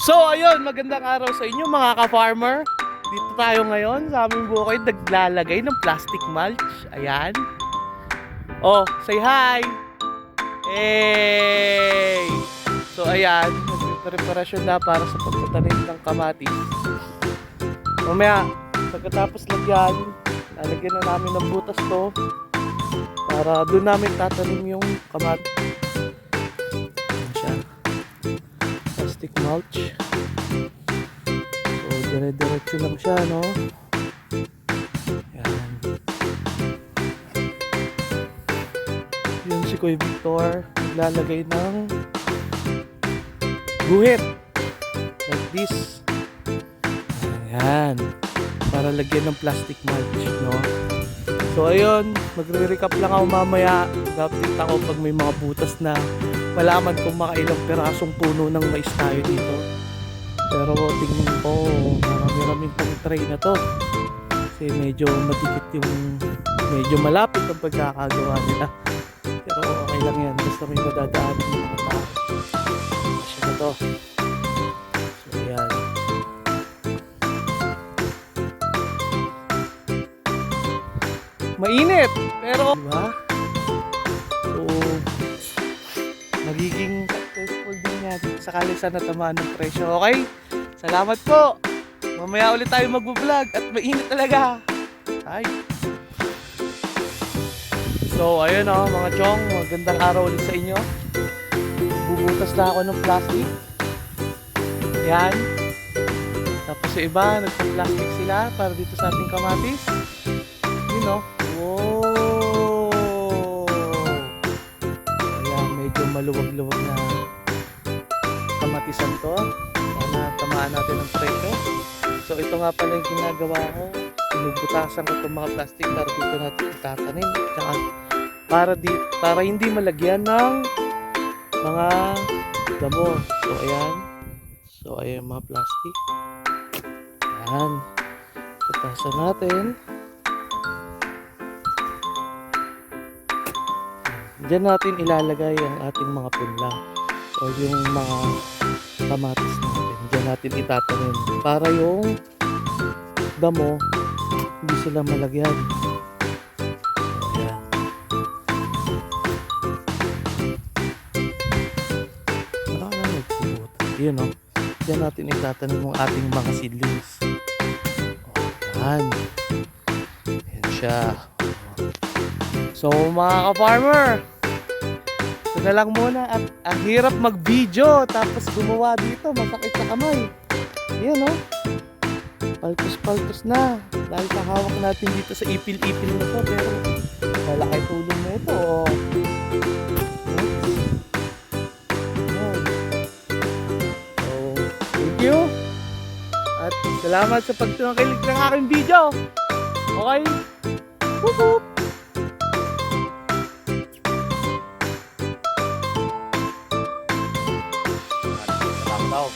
So ayun, magandang araw sa inyo mga ka-farmer. Dito tayo ngayon sa aming bukid naglalagay ng plastic mulch. Ayan. Oh, say hi! Hey! So ayan, nagpreparasyon na para sa pagtatanim ng kamatis. Mamaya, pagkatapos lagyan, lalagyan na namin ng butas to para doon namin tatanim yung kamatis. Mulch. So, dire-diretso lang siya, no? Yan. Yun si Kuya Victor, naglalagay ng guhit. Like this. Ayan. Para lagyan ng plastic mulch, no? So, ayun, magre-recap lang ako mamaya. Mag-update ako pag may mga butas na malaman kung makailang pirasong puno ng mais tayo dito. Pero tingnan ko, marami-raming pang tray na to. Kasi medyo madikit yung, medyo malapit ang pagkakagawa nila. Pero okay lang yan, basta may madadaan ng mga tao. Kasi na to. So yan. Mainit! Pero, diba? Magiging successful din yan sakali sa natamaan ng presyo. Okay? Salamat po! Mamaya ulit tayo mag-vlog at mainit talaga. Ay. So, ayun o, mga chong. Magandang araw ulit sa inyo. Bubutas na ako ng plastic. Yan. Tapos yung iba, nagpa-plastic sila para dito sa ating kamatis. Yun o. Sana tamaan natin ng presyo. So ito nga pala yung ginagawa ko. Pinubutasan ko itong mga plastic para dito natin itatanim. Tsaka para, di, para hindi malagyan ng mga damo. So ayan. So ayan mga plastic. Ayan. Putasan natin. Diyan natin ilalagay ang ating mga punla o yung mga kamatis natin. Natin itatanim para yung damo hindi sila malagyan. Ayan. Yun o. Diyan natin itatanim ang ating mga seedlings. Ayan. Ayan siya. So mga ka-farmer, ito na lang muna at ang hirap mag-video tapos gumawa dito, masakit sa kamay. Yan oh. Paltos-paltos na. Dahil sa hawak natin dito sa ipil-ipil na to pero malaki tulong na ito. Oh. So, thank. At salamat sa pagtungkilig ng aking video. Okay? Whoop. 到